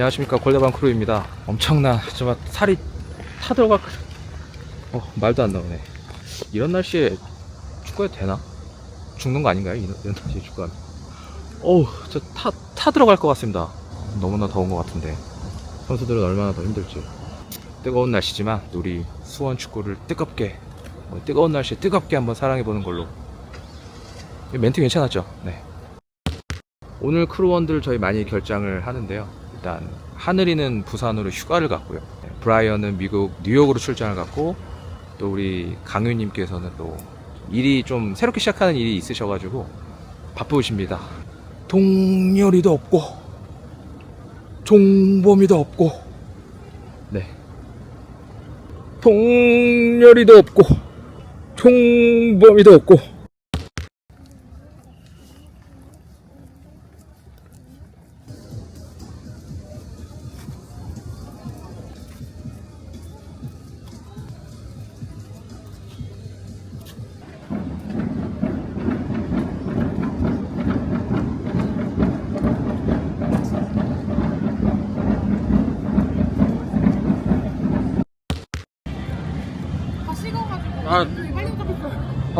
안녕하십니까 골대방 크루입니다. 엄청난 정말 살이 타 들어갈 거. 어 말도 안 나오네. 이런 날씨에 축구해도 되나? 죽는 거 아닌가요? 이런, 이런 날씨에 축구하면. 어우 저 타 타 들어갈 것 같습니다. 너무나 더운 것 같은데 선수들은 얼마나 더 힘들지. 뜨거운 날씨지만 우리 수원 축구를 뜨겁게 뭐 뜨거운 날씨에 뜨겁게 한번 사랑해 보는 걸로. 이 멘트 괜찮았죠? 네. 오늘 크루원들 저희 많이 결장을 하는데요. 일단 하늘이는 부산으로 휴가를 갔고요. 네, 브라이언은 미국 뉴욕으로 출장을 갔고 또 우리 강유님께서는 또 일이 좀 새롭게 시작하는 일이 있으셔가지고 바쁘십니다. 동열이도 없고 종범이도 없고 네 동열이도 없고 종범이도 없고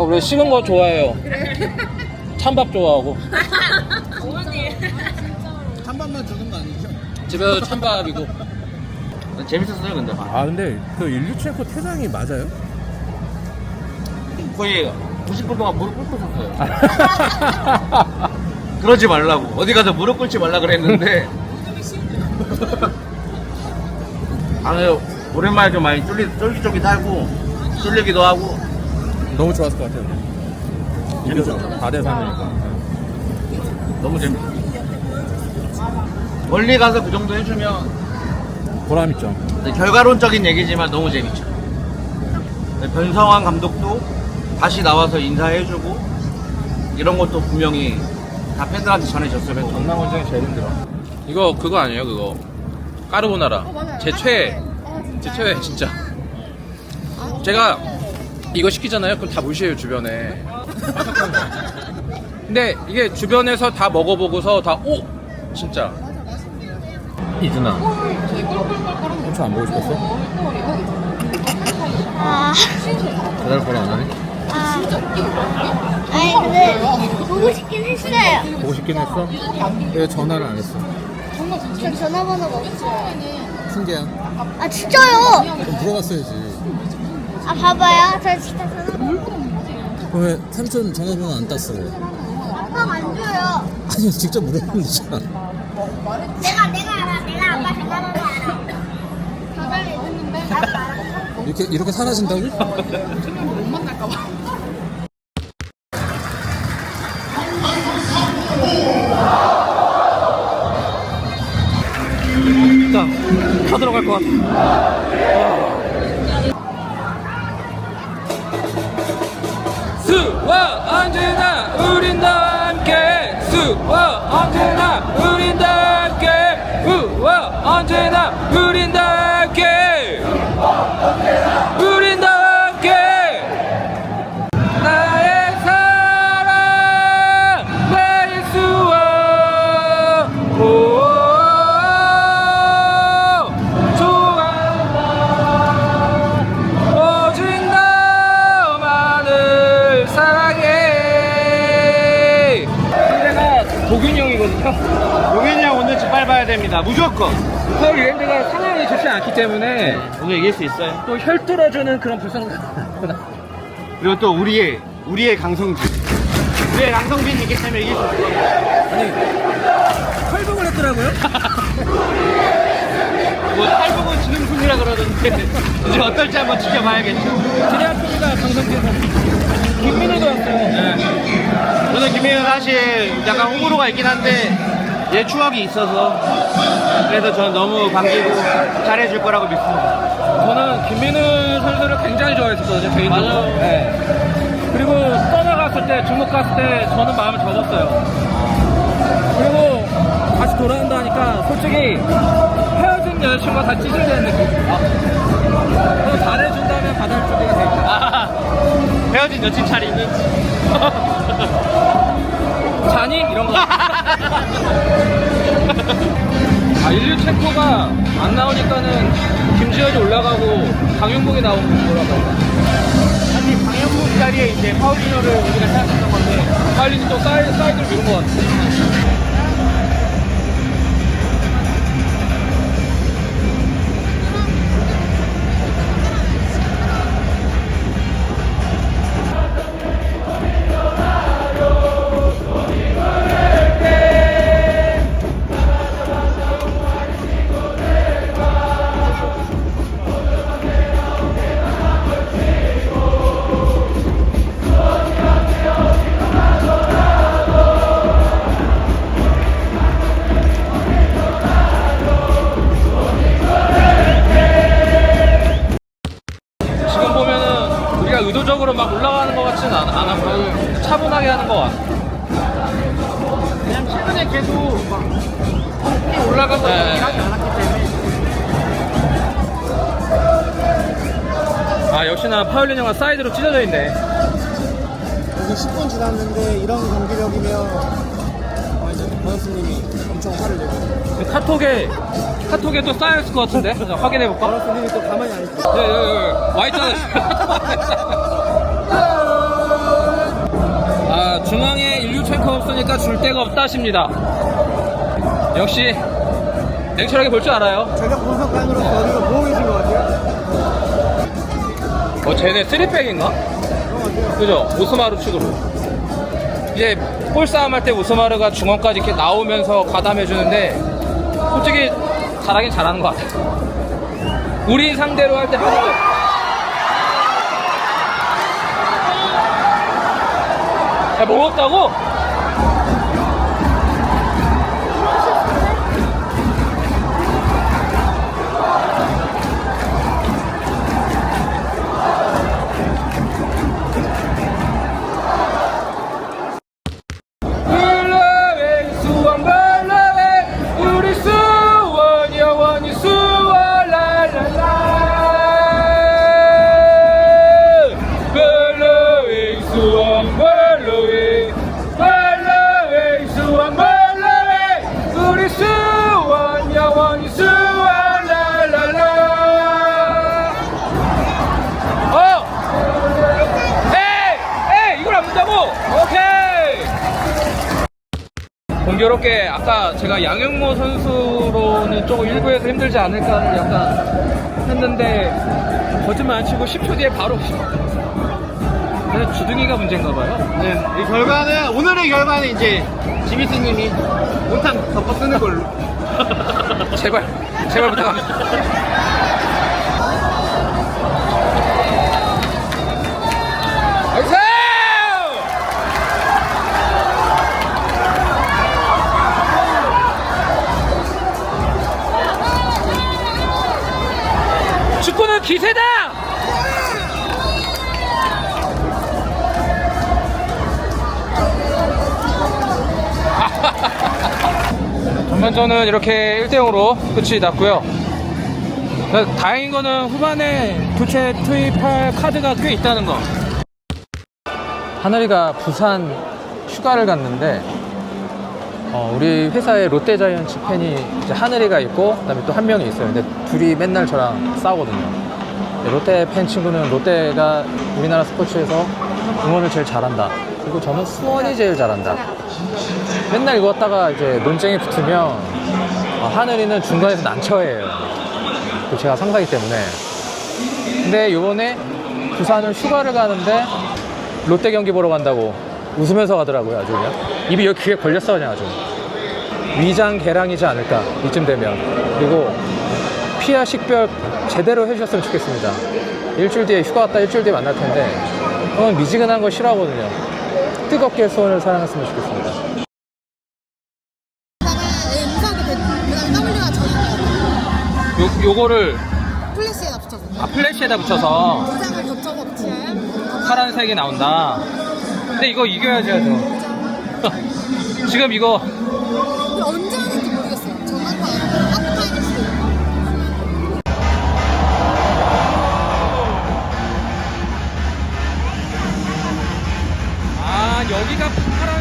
아, 원래 식은 거 좋아해요. 찬밥 좋아하고. 한 번만 주는 거 아니죠? 집에서 찬밥이고. 재밌었어요 근데 아 근데 그 일류첸코 퇴장이 맞아요? 거의 90분 동안 무릎 꿇고 섰어요 그러지 말라고 어디 가서 무릎 꿇지 말라 그랬는데 아 오랜만에 좀 많이 쫄리, 쫄깃쫄깃하고 쫄리기도 하고 너무 좋았을 것 같아요. 재밌었어. 4대 3이니까. 너무 재밌어 멀리 가서 그 정도 해주면 보람 있죠. 네, 결과론적인 얘기지만 너무 재밌죠 네, 변성환 감독도 다시 나와서 인사해주고 이런 것도 분명히 다 팬들한테 전해졌으면 좋겠다. 강남 원장이 제일 힘들어. 이거 그거 아니에요, 그거. 까르보나라. 어. 제 최애. 아, 진짜. 제 최애, 진짜. 제가 이거 시키잖아요? 그럼 다 무시해요, 주변에. 근데 이게 주변에서 다 먹어보고서 다, 오! 진짜. 이준아. 엄청 안 보고 싶었어? 아, 배달 보러 안 하니? 아, 아니 근데 보고 싶긴 했어요. 보고 싶긴 했어? 왜 전화를 안 했어? 저 전화번호가 없어요. 승계야. 아 진짜요? 그럼 물어봤어야지. 아 봐봐요, 저 진짜 전화번호. 왜 삼촌 전화번호 안 땄어? 아빠가 안 줘요. 아니 직접 물어보면 되잖아. 내가 내가 알아. 내가 아빠 전화번호 알아. 가방에 있는데 나도 알아. 이렇게 이렇게 사라진다고? 못 만날까 봐. 언제나 우린 다 함께. 우린 다 함께. 나의 사랑 나의 수와 오 좋아한다. 오직 너만을 사랑해. 상대가 도균이 형이거든요. 용현이 형 오늘 짓밟아야 됩니다. 무조건 서울 유엔드가 상황이 좋지 않기 때문에 오늘 이길 수 있어요. 또 혈뚫어주는 그런 불쌍한 그리고 또 우리의 우리의 강성빈 우리의 강성빈이 있기 때문에 이길 수 있어요 활동을 했더라고요. 뭐 탈북은 지능순이라 그러던데 이제 어떨지 한번 지켜봐야겠죠. 기대학교가 강성진 선수 김민호도 왔어요. 저는 김민우 사실 약간 호불호가 있긴 한데 얘 추억이 있어서 그래서 저는 너무 반기고 잘해줄 거라고 믿습니다. 저는 김민우 선수를 굉장히 좋아했었거든요 개인적으로. 맞아요. 네. 그리고 떠나갔을 때 중국 갔을 때 저는 마음을 접었어요. 그리고 다시 돌아온다 하니까 솔직히 헤어진 여자친구가 다 찢어지는 느낌. 더 잘해준다면 받을 준비가 돼 있다 아, 헤어진 여친 잘 있는지 자니? 이런 거. 아, 일류체코가 안 나오니까는 김지현이 올라가고 강윤봉이 나오는 거라고? 사실 방영국 자리에 이제 파울리노를 우리가 생각했던 건데 빨리 또 사이드, 사이드를 미룬 것 같아. 사이드로 찢어져 있네. 여기 10분 지났는데 이런 경기력이면 어, 이제 버너스님이 엄청 화를 내고 카톡에, 카톡에 또 쌓여 있을 것 같은데? 자, 확인해 볼까? 버너스님이 또 가만히 안 있어. 네, 여기, 여기, 와있잖아. 아, 중앙에 인류체크 없으니까 줄 데가 없다 싶니다. 역시, 냉철하게 볼 줄 알아요. 전력 분석관으로서 어디가 어, 쟤네 3백인가? 그죠? 오스마르 측으로. 이제 볼 싸움 할 때 오스마르가 중원까지 이렇게 나오면서 가담해주는데, 솔직히 잘하긴 잘하는 것 같아. 우리 상대로 할때 거. 야, 뭐 먹었다고? 공교롭게 아까 제가 양영모 선수로는 조금 일부에서 힘들지 않을까 하는 약간 했는데 거짓말 안 치고 10초 뒤에 바로 그냥 주둥이가 문제인가 봐요. 네, 이 결과는 오늘의 결과는 이제 지미스님이 온탕 덮어 쓰는 걸로 제발 제발 부탁합니다. 기세다! 전반전은 이렇게 1대0으로 끝이 났고요. 다행인 거는 후반에 교체 투입할 카드가 꽤 있다는 거. 하늘이가 부산 휴가를 갔는데 어, 우리 회사에 롯데자이언츠 팬이 하늘이가 있고 그다음에 또 한 명이 있어요. 근데 둘이 맨날 저랑 싸우거든요. 롯데 팬 친구는 롯데가 우리나라 스포츠에서 응원을 제일 잘한다. 그리고 저는 수원이 제일 잘한다. 맨날 이거 갖다가 이제 논쟁이 붙으면 어, 하늘이는 중간에서 난처해요. 그 제가 상사기 때문에. 근데 요번에 부산을 휴가를 가는데 롯데 경기 보러 간다고 웃으면서 가더라고요. 아주 그냥. 입이 여기 귀에 걸렸어 그냥 아주. 위장 개량이지 않을까 이쯤 되면. 그리고 피하 식별 제대로 해주셨으면 좋겠습니다. 일주일 뒤에 휴가 갔다 일주일 뒤에 만날 텐데 저는 미지근한 거 싫어하거든요. 뜨겁게 수원을 사랑했으면 좋겠습니다. 요, 요거를 플래시에다 붙여서 아, 플래시에다 붙여서 두 장을 겹쳐서 붙이면 파란색이 나온다. 근데 이거 이겨야지 하죠. 지금 이거 아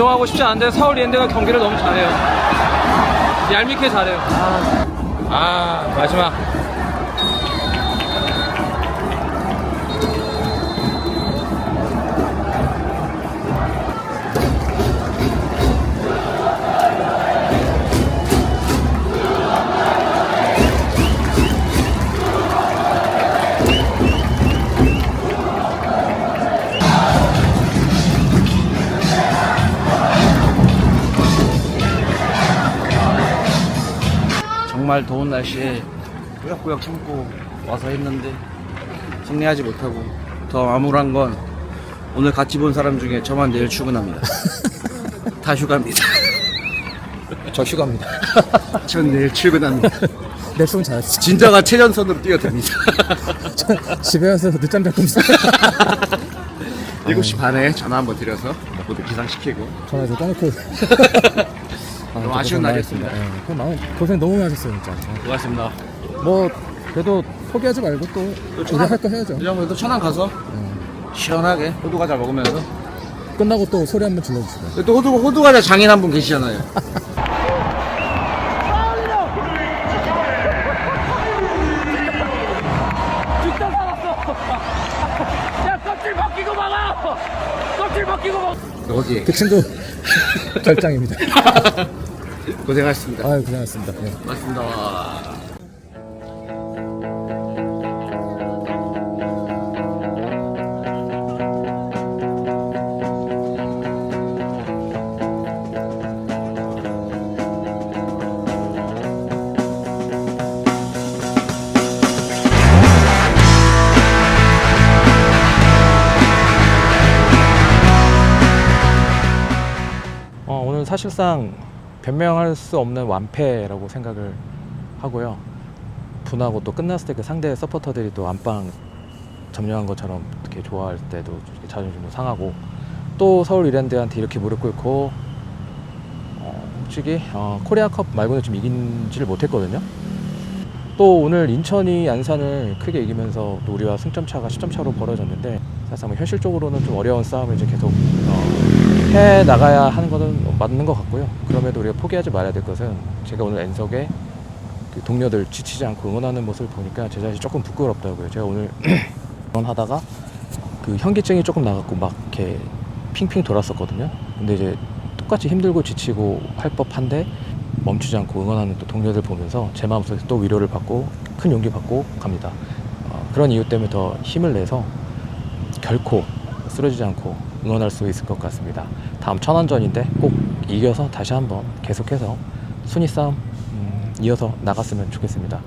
인정하고 싶지 않은데 서울 이랜드가 경기를 너무 잘해요. 얄밉게 잘해요. 아, 아 마지막. 정말 더운 날씨에 꾸역꾸역 참고 와서 했는데 승리하지 못하고 더 암울한 건 오늘 같이 본 사람 중에 저만 내일 출근합니다. 다 휴가입니다. 저 휴가입니다. 전 내일 출근합니다. 랩송 잘했어. 진짜가 최전선으로 뛰어듭니다. 집에 와서 늦잠 잘 겁니다. 7시 반에 전화 한번 드려서 모두 기상시키고 전화 좀 꺼놓고. 아, 너무 아쉬운 날이었습니다. 그 마음 고생 너무 많으셨어요 진짜. 어. 고맙습니다. 뭐 그래도 포기하지 말고 또 우리 할 거 해야죠. 그래도 천안 가서 시원하게 호두 과자 먹으면서 끝나고 또 소리 한번 질러주시고. 또 호두, 호두 과자 장인 한 분 계시잖아요. 어디 그 친구 결장입니다. 고생하셨습니다. 아유 고생하셨습니다. 네. 고맙습니다. 사실상 변명할 수 없는 완패라고 생각을 하고요. 분하고 또 끝났을 때 그 상대 서포터들이 또 안방 점령한 것처럼 이렇게 좋아할 때도 자존심도 상하고 또 서울 이랜드한테 이렇게 무릎 꿇고 어, 솔직히 어, 코리아컵 말고는 좀 이긴지를 못했거든요. 또 오늘 인천이 안산을 크게 이기면서 또 우리와 승점 차가 10점 차로 벌어졌는데 사실상 뭐 현실적으로는 좀 어려운 싸움을 이제 계속 어, 해 나가야 하는 것은 맞는 것 같고요. 그럼에도 우리가 포기하지 말아야 될 것은 제가 오늘 엔석에 그 동료들 지치지 않고 응원하는 모습을 보니까 제 자신이 조금 부끄럽더라고요. 제가 오늘 응원하다가 그 현기증이 조금 나갖고 막 이렇게 핑핑 돌았었거든요. 근데 이제 똑같이 힘들고 지치고 할 법한데 멈추지 않고 응원하는 또 동료들 보면서 제 마음속에 또 위로를 받고 큰 용기 받고 갑니다. 어, 그런 이유 때문에 더 힘을 내서 결코 쓰러지지 않고 응원할 수 있을 것 같습니다. 다음 천안전인데 꼭 이겨서 다시 한번 계속해서 순위 싸움 음, 이어서 나갔으면 좋겠습니다.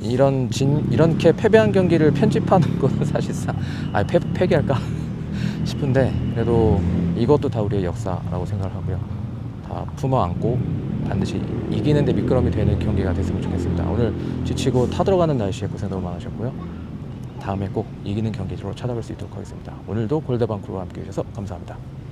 이런 진 이렇게 패배한 경기를 편집하는 것은 사실상 아 패, 패기할까 싶은데 그래도 이것도 다 우리의 역사라고 생각을 하고요. 다 품어 안고 반드시 이기는데 미끄럼이 되는 경기가 됐으면 좋겠습니다. 오늘 지치고 타들어가는 날씨에 고생 너무 많으셨고요. 다음에 꼭 이기는 경기로 찾아뵐 수 있도록 하겠습니다. 오늘도 골드방크루와 함께 해주셔서 감사합니다. 뿅!